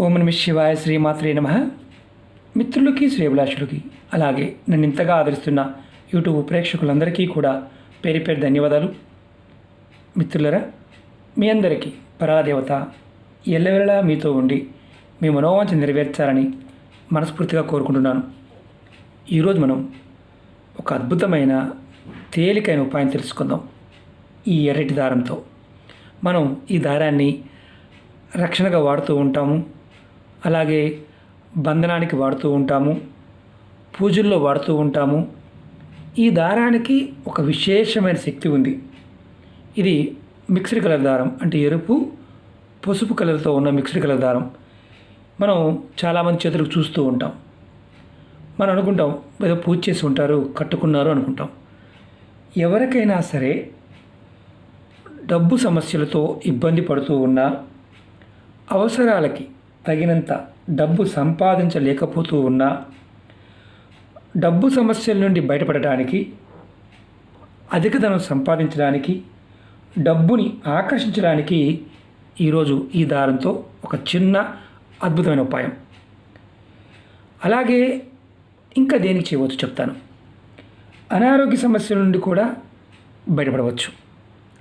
ఓం నమ శివాయ శ్రీమాత్రే నమ. మిత్రులకి శ్రీభిలాషులకి అలాగే నన్ను ఇంతగా ఆదరిస్తున్న యూట్యూబ్ ప్రేక్షకులందరికీ కూడా పేరు పేరు ధన్యవాదాలు. మిత్రులరా మీ అందరికీ పరాదేవత ఎల్లవేళలా మీతో ఉండి మీ మనోవాంఛ నెరవేర్చాలని మనస్ఫూర్తిగా కోరుకుంటున్నాను. ఈరోజు మనం ఒక అద్భుతమైన తేలికైన ఉపాయం తెలుసుకుందాం. ఈ ఎర్రటి దారంతో. మనం ఈ దారాన్ని రక్షణగా వాడుతూ ఉంటాము. అలాగే బంధనానికి వాడుతూ ఉంటాము పూజల్లో వాడుతూ ఉంటాము. ఈ దారానికి ఒక విశేషమైన శక్తి ఉంది. ఇది మిక్స్డ్ కలర్ దారం అంటే ఎరుపు పసుపు కలర్తో ఉన్న మిక్స్డ్ కలర్ దారం. మనం చాలామంది చేతులకు చూస్తూ ఉంటాం. మనం అనుకుంటాం ఏదో పూజ చేసి ఉంటారు కట్టుకున్నారు అనుకుంటాం. ఎవరికైనా సరే డబ్బు సమస్యలతో ఇబ్బంది పడుతూ ఉన్నా అవసరాలకి తగినంత డబ్బు సంపాదించలేకపోతూ ఉన్నా డబ్బు సమస్యల నుండి బయటపడటానికి అధిక ధనం సంపాదించడానికి డబ్బుని ఆకర్షించడానికి ఈరోజు ఈ దారంతో ఒక చిన్న అద్భుతమైన ఉపాయం. అలాగే ఇంకా దేనికి చేయవచ్చు చెప్తాను. అనారోగ్య సమస్యల నుండి కూడా బయటపడవచ్చు.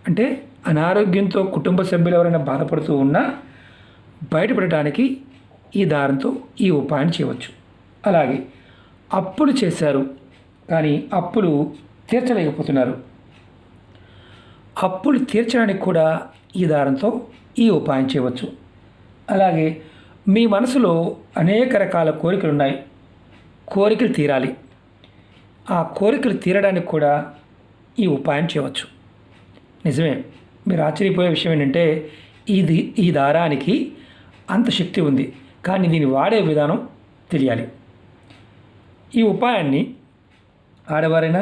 అంటే అనారోగ్యంతో కుటుంబ సభ్యులు ఎవరైనా బాధపడుతూ ఉన్నా బయటపడటానికి ఈ దారంతో ఈ ఉపాయం చేయవచ్చు. అలాగే అప్పులు చేశారు కానీ అప్పులు తీర్చలేకపోతున్నారు. అప్పులు తీర్చడానికి కూడా ఈ దారంతో ఈ ఉపాయం చేయవచ్చు. అలాగే మీ మనసులో అనేక రకాల కోరికలు ఉన్నాయి. కోరికలు తీరాలి. ఆ కోరికలు తీరడానికి కూడా ఈ ఉపాయం చేయవచ్చు. నిజమే మీరు ఆశ్చర్యపోయే విషయం ఏంటంటే ఇది ఈ దారానికి అంత శక్తి ఉంది. కానీ దీన్ని వాడే విధానం తెలియాలి. ఈ ఉపాయాన్ని ఆడవారైనా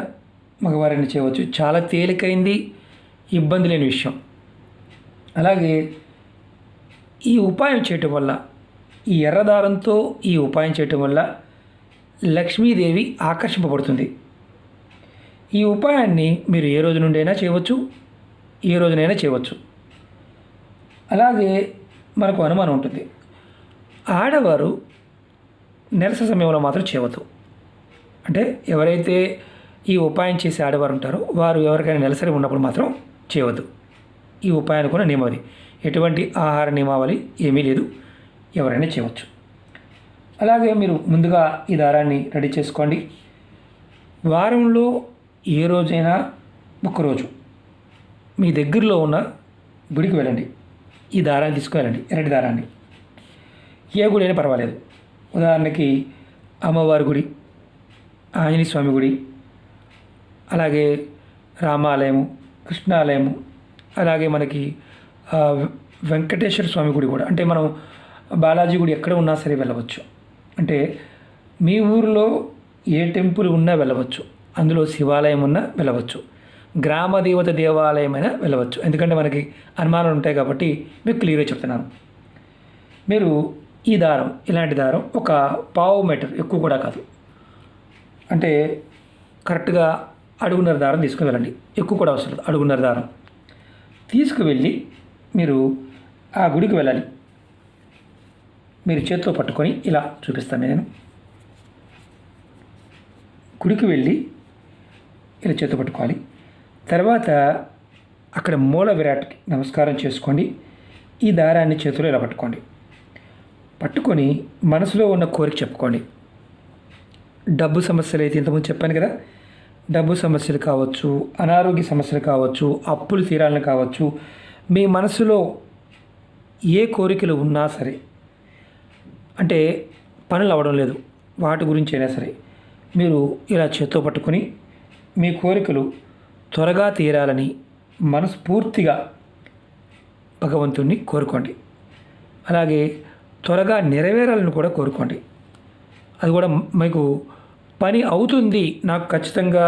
మగవారైనా చేయవచ్చు. చాలా తేలికైంది ఇబ్బంది లేని విషయం. అలాగే ఈ ఉపాయం చేయటం వల్ల ఈ ఎర్రదారంతో ఈ ఉపాయం చేయటం వల్ల లక్ష్మీదేవి ఆకర్షింపబడుతుంది. ఈ ఉపాయాన్ని మీరు ఏ రోజు నుండైనా చేయవచ్చు ఏ రోజునైనా చేయవచ్చు. అలాగే మనకు అనుమానం ఉంటుంది. ఆడవారు నెలస సమయంలో మాత్రం చేయవద్దు. అంటే ఎవరైతే ఈ ఉపాయం చేసే ఆడవారు ఉంటారో వారు ఎవరికైనా నెలసరి ఉన్నప్పుడు మాత్రం చేయవద్దు. ఈ ఉపాయాన్ని కూడా నియమావళి ఎటువంటి ఆహార నియమావళి ఏమీ లేదు. ఎవరైనా చేయవచ్చు. అలాగే మీరు ముందుగా ఈ దారాన్ని రెడీ చేసుకోండి. వారంలో ఏ రోజైనా ఒకరోజు మీ దగ్గరలో ఉన్న గుడికి వెళ్ళండి. ఈ దారాన్ని తీసుకువెళ్ళండి. ఎర్రటి దారాన్ని. ఏ గుడి అయినా పర్వాలేదు. ఉదాహరణకి అమ్మవారి గుడి ఆంజనేయ స్వామి గుడి అలాగే రామాలయము కృష్ణాలయము అలాగే మనకి వెంకటేశ్వర స్వామి గుడి కూడా. అంటే మనం బాలాజీ గుడి ఎక్కడ ఉన్నా సరే వెళ్ళవచ్చు. అంటే మీ ఊరిలో ఏ టెంపుల్ ఉన్నా వెళ్ళవచ్చు. అందులో శివాలయం ఉన్నా వెళ్ళవచ్చు. గ్రామ దేవత దేవాలయమైనా వెళ్ళవచ్చు. ఎందుకంటే మనకి అనుమానాలు ఉంటాయి కాబట్టి మీకు క్లియర్గా చెప్తున్నాను. మీరు ఈ దారం ఇలాంటి దారం ఒక పావు మీటర్ ఎక్కువ కూడా కాదు. అంటే కరెక్ట్గా అడుగున్నర దారం తీసుకుని వెళ్ళండి. ఎక్కువ కూడా అవసరం లేదు అడుగున్నర దారం. తీసుకువెళ్ళి మీరు ఆ గుడికి వెళ్ళాలి. మీరు చేతితో పట్టుకొని ఇలా చూపిస్తాను నేను. గుడికి వెళ్ళి ఇలా చేతితో పట్టుకోవాలి. తర్వాత అక్కడ మూల విరాట్కి నమస్కారం చేసుకోండి. ఈ దారాన్ని చేతిలో ఇలా పట్టుకోండి. పట్టుకొని మనసులో ఉన్న కోరిక చెప్పుకోండి. డబ్బు సమస్యలు అయితే ఇంతకుముందు చెప్పాను కదా. డబ్బు సమస్యలు కావచ్చు అనారోగ్య సమస్యలు కావచ్చు అప్పులు తీరాలని కావచ్చు మీ మనసులో ఏ కోరికలు ఉన్నా సరే అంటే పనులు అవ్వడం లేదు వాటి గురించి అయినా సరే మీరు ఇలా చేత్తో పట్టుకొని మీ కోరికలు త్వరగా తీరాలని మనస్ఫూర్తిగా భగవంతుణ్ణి కోరుకోండి. అలాగే త్వరగా నెరవేరాలని కూడా కోరుకోండి. అది కూడా మీకు పని అవుతుంది నాకు ఖచ్చితంగా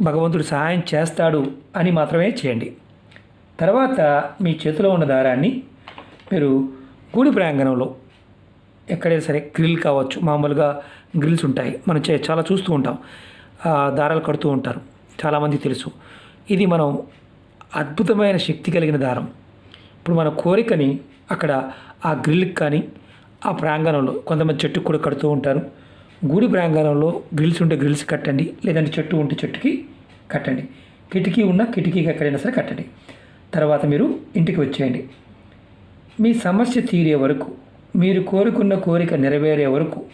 భగవంతుడు సహాయం చేస్తాడు అని మాత్రమే చేయండి. తర్వాత మీ చేతిలో ఉన్న దారాన్ని మీరు గుడి ప్రాంగణంలో ఎక్కడైనా సరే గ్రిల్ కావచ్చు మామూలుగా గ్రిల్స్ ఉంటాయి మనం చే చాలా చూస్తూ ఉంటాం ఆ, దారాలు కడుతూ ఉంటారు చాలామంది తెలుసు. ఇది మనం అద్భుతమైన శక్తి కలిగిన దారం. ఇప్పుడు మన కోరికని అక్కడ ఆ గ్రిల్కి కానీ ఆ ప్రాంగణంలో కొంతమంది చెట్టుకు కూడా కడుతూ ఉంటారు. గుడి ప్రాంగణంలో గ్రిల్స్ ఉంటే గ్రిల్స్ కట్టండి లేదంటే చెట్టు ఉంటే చెట్టుకి కట్టండి. కిటికీ ఉన్న కిటికీకి ఎక్కడైనా సరే కట్టండి. తర్వాత మీరు ఇంటికి వచ్చేయండి. మీ సమస్య తీరే వరకు మీరు కోరుకున్న కోరిక నెరవేరే వరకు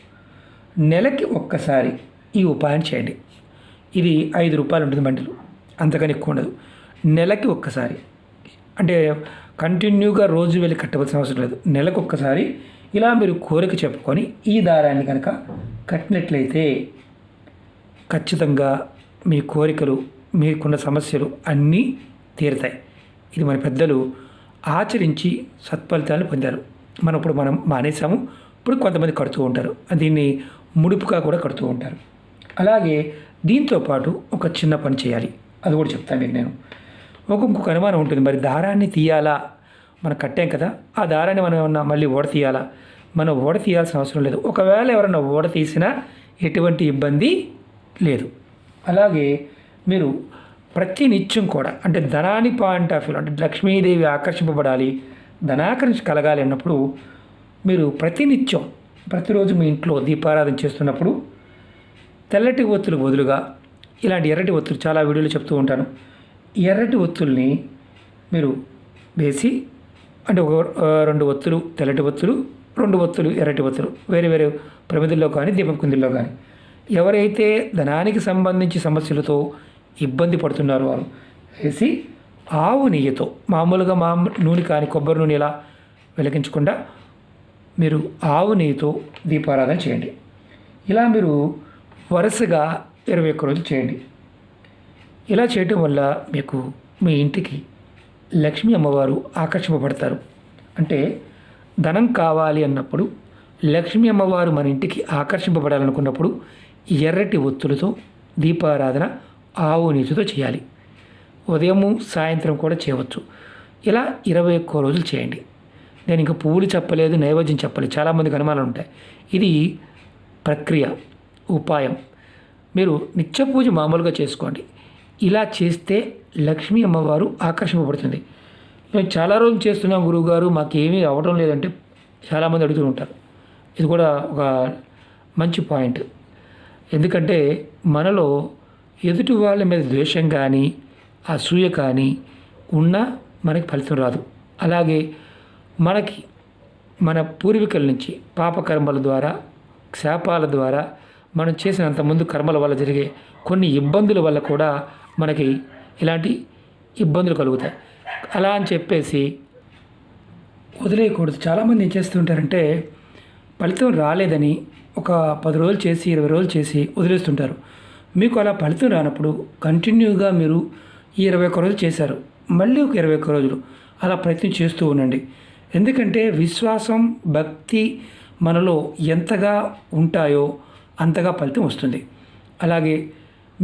నెలకి ఒక్కసారి ఈ ఉపాయం చేయండి. ఇది ఐదు రూపాయలు ఉంటుంది బండిలు. అంతకని ఎక్కువ ఉండదు. నెలకి ఒక్కసారి. అంటే కంటిన్యూగా రోజు వెళ్ళి కట్టవలసిన అవసరం లేదు. నెలకు ఒక్కసారి ఇలా మీరు కోరిక చెప్పుకొని ఈ దారాన్ని కనుక కట్టినట్లయితే ఖచ్చితంగా మీ కోరికలు మీకున్న సమస్యలు అన్నీ తీరుతాయి. ఇది మన పెద్దలు ఆచరించి సత్ఫలితాలను పొందారు. మనం ఇప్పుడు మనం మానేసాము ఇప్పుడు కొంతమంది కడుతూ ఉంటారు. దీన్ని ముడుపుగా కూడా కడుతూ ఉంటారు. అలాగే దీంతో పాటు ఒక చిన్న పని చేయాలి. అది కూడా చెప్తాను మీకు నేను. ఒక ఇంకొక అనుమానం ఉంటుంది. మరి దారాన్ని తీయాలా? మనం కట్టాం కదా ఆ దారాన్ని మనం ఏమన్నా మళ్ళీ ఓడ తీయాలా? మనం ఓడ తీయాల్సిన అవసరం లేదు. ఒకవేళ ఎవరైనా ఓడ తీసినా ఎటువంటి ఇబ్బంది లేదు. అలాగే మీరు ప్రతి నిత్యం కూడా అంటే ధనాని పాయింట్ ఆఫ్ వ్యూ అంటే లక్ష్మీదేవి ఆకర్షింపబడాలి ధనాకర్షణ కలగాలి అన్నప్పుడు మీరు ప్రతినిత్యం ప్రతిరోజు మీ ఇంట్లో దీపారాధన చేస్తున్నప్పుడు తెల్లటి ఒత్తులు బదులుగా ఇలాంటి ఎర్రటి ఒత్తులు చాలా వీడియోలు చెప్తూ ఉంటాను. ఎర్రటి ఒత్తుల్ని మీరు వేసి అంటే ఒక రెండు ఒత్తులు తెల్లటి ఒత్తులు రెండు ఒత్తులు ఎర్రటి ఒత్తులు వేరే వేరే ప్రమిదుల్లో కానీ దీపం కుందుల్లో కానీ. ఎవరైతే ధనానికి సంబంధించి సమస్యలతో ఇబ్బంది పడుతున్నారో వారు వేసి ఆవు నెయ్యితో మామూలుగా మా నూనె కానీ కొబ్బరి నూనె ఇలా వెలిగించకుండా మీరు ఆవు నెయ్యితో దీపారాధన చేయండి. ఇలా మీరు వరుసగా ఇరవై ఒక్క రోజులు చేయండి. ఇలా చేయటం వల్ల మీకు మీ ఇంటికి లక్ష్మీ అమ్మవారు ఆకర్షింపబడతారు. అంటే ధనం కావాలి అన్నప్పుడు లక్ష్మీ అమ్మవారు మన ఇంటికి ఆకర్షింపబడాలనుకున్నప్పుడు ఎర్రటి ఒత్తులతో దీపారాధన ఆవు నీటితో చేయాలి. ఉదయము సాయంత్రం కూడా చేయవచ్చు. ఇలా ఇరవై ఒక్క రోజులు చేయండి. నేను ఇంకా పూలు చెప్పలేదు నైవేద్యం చెప్పలేదు. చాలామందికి అనుమానాలు ఉంటాయి. ఇది ప్రక్రియ ఉపాయం. మీరు నిత్య పూజ మామూలుగా చేసుకోండి. ఇలా చేస్తే లక్ష్మీ అమ్మవారు ఆకర్షింపబడుతుంది. మేము చాలా రోజులు చేస్తున్నాం గురువుగారు మాకేమీ అవ్వడం లేదంటే చాలామంది అడుగుతూ ఉంటారు. ఇది కూడా ఒక మంచి పాయింట్. ఎందుకంటే మనలో ఎదుటి వాళ్ళ మీద ద్వేషం కానీ అసూయ కానీ ఉన్నా మనకి ఫలితం రాదు. అలాగే మనకి మన పూర్వీకుల నుంచి పాపకర్మల ద్వారా శాపాల ద్వారా మనం చేసినంత ముందు కర్మల వల్ల జరిగే కొన్ని ఇబ్బందుల వల్ల కూడా మనకి ఇలాంటి ఇబ్బందులు కలుగుతాయి. అలా అని చెప్పేసి వదిలేయకూడదు. చాలామంది ఏం చేస్తుంటారంటే ఫలితం రాలేదని ఒక పది రోజులు చేసి ఇరవై రోజులు చేసి వదిలేస్తుంటారు. మీకు అలా ఫలితం రానప్పుడు కంటిన్యూగా మీరు ఈ ఇరవై ఒక్క రోజులు చేశారు. మళ్ళీ ఒక ఇరవై ఒక్క రోజులు అలా ప్రయత్నం చేస్తూ ఉండండి. ఎందుకంటే విశ్వాసం భక్తి మనలో ఎంతగా ఉంటాయో అంతగా ఫలితం వస్తుంది. అలాగే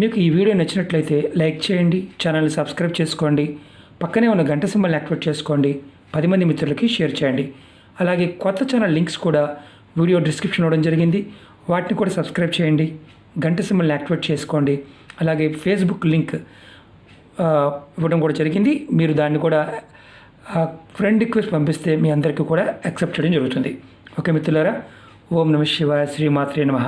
మీకు ఈ వీడియో నచ్చినట్లయితే లైక్ చేయండి ఛానల్ని సబ్స్క్రైబ్ చేసుకోండి పక్కనే ఉన్న గంట సింబల్ని యాక్టివేట్ చేసుకోండి పది మంది మిత్రులకి షేర్ చేయండి. అలాగే కొత్త ఛానల్ లింక్స్ కూడా వీడియో డిస్క్రిప్షన్ ఇవ్వడం జరిగింది. వాటిని కూడా సబ్స్క్రైబ్ చేయండి గంట సింబల్ని యాక్టివేట్ చేసుకోండి. అలాగే ఫేస్బుక్ లింక్ ఇవ్వడం కూడా జరిగింది. మీరు దాన్ని కూడా ఫ్రెండ్ రిక్వెస్ట్ పంపిస్తే మీ అందరికీ కూడా యాక్సెప్ట్ చేయడం జరుగుతుంది. ఓకే మిత్రులారా ఓం నమ శివాయ శ్రీమాత్రే నమ.